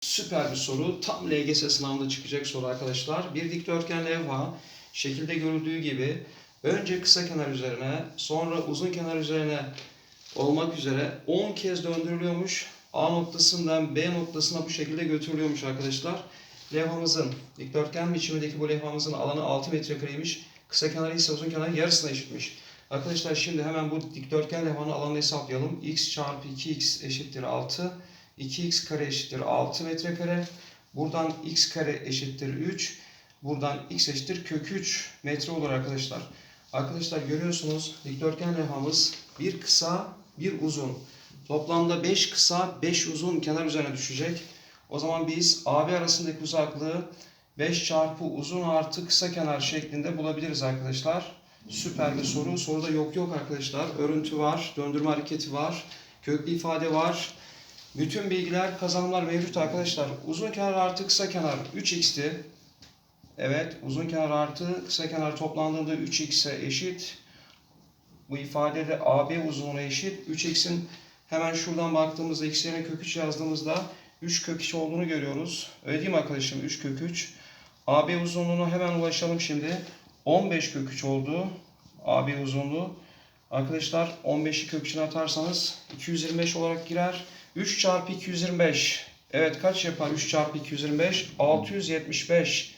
Süper bir soru. Tam LGS sınavında çıkacak soru arkadaşlar. Bir dikdörtgen levha şekilde görüldüğü gibi önce kısa kenar üzerine sonra uzun kenar üzerine olmak üzere 10 kez döndürülüyormuş. A noktasından B noktasına bu şekilde götürülüyormuş arkadaşlar. Levhamızın dikdörtgen biçimindeki bu levhamızın alanı 6 metrekareymiş. Kısa kenarı ise uzun kenarın yarısına eşitmiş. Arkadaşlar şimdi hemen bu dikdörtgen levhanın alanını hesaplayalım. x çarpı 2x eşittir 6. 2x kare eşittir 6 metrekare. Buradan x kare eşittir 3. Buradan x eşittir kök 3 metre olur arkadaşlar. Arkadaşlar görüyorsunuz dikdörtgen levhamız bir kısa bir uzun. Toplamda 5 kısa 5 uzun kenar üzerine düşecek. O zaman biz AB arasındaki uzaklığı 5 çarpı uzun artı kısa kenar şeklinde bulabiliriz arkadaşlar. Süper bir soru. Soruda yok yok arkadaşlar. Örüntü var, döndürme hareketi var, köklü ifade var. Bütün bilgiler, kazanımlar mevcut arkadaşlar. Uzun kenar artı kısa kenar 3x'ti. Evet, uzun kenar artı kısa kenar toplandığında 3x'e eşit. Bu ifade de AB uzunluğuna eşit. 3x'in hemen şuradan baktığımızda x yerine kök 3 yazdığımızda 3 kök 3 olduğunu görüyoruz. Öyle değil mi arkadaşım? 3 kök 3. AB uzunluğuna hemen ulaşalım şimdi. 15 kök 3 oldu. AB uzunluğu. Arkadaşlar 15'i kök içine atarsanız 225 olarak girer. 3 çarpı 225. Evet kaç yapar 3 çarpı 225? 675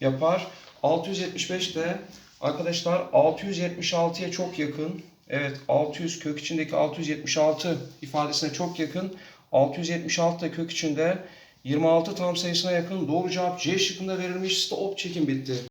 yapar. 675 de arkadaşlar 676'ya çok yakın. Evet 600 kök içindeki 676 ifadesine çok yakın. 676 da kök içinde 26 tam sayısına yakın. Doğru cevap C şıkkında verilmiş. Stop çekim bitti.